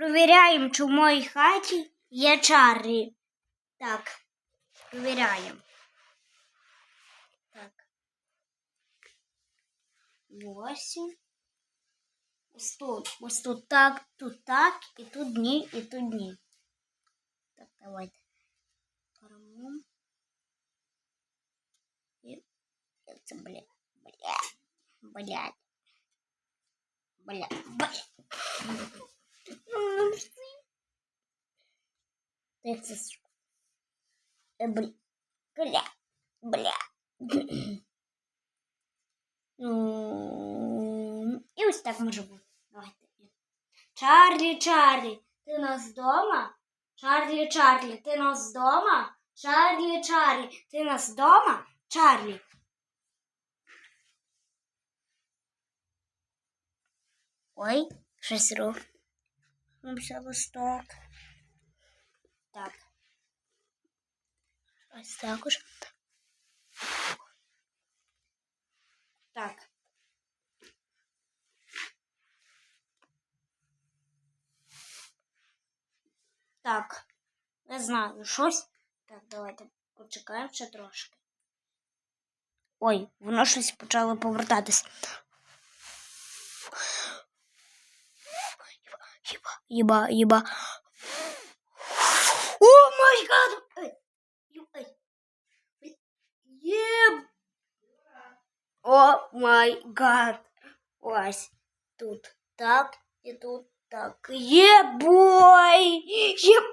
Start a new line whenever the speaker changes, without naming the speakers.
Провіряємо, чи в моїй хаті є Чарлі. Так, провіряємо. Так. Ось. Ось тут. Ось тут так, тут так, і тут ні, і тут ні. Так, давайте. Беремо. І це, блядь, блядь, блядь. Блядь, блядь. Як це? с- Е, бл- Бля, бля. Ну, І ось так може бути. Давайте. Чарлі, Чарлі, ти у нас вдома? Чарлі, Чарлі, ти у нас вдома? Чарлі, Чарлі, ти у нас вдома? Чарлі. Ой, щось рух. Все листок. Так. Ось також. Так. Так. Не знаю, щось. Так, давайте почекаємо ще трошки. Ой, воно щось почало повертатись. Єба, єба, єба. О май гад! Ей, ю- ей. Єб! О май гад! Ось тут так і тут так. Єбой! Єб!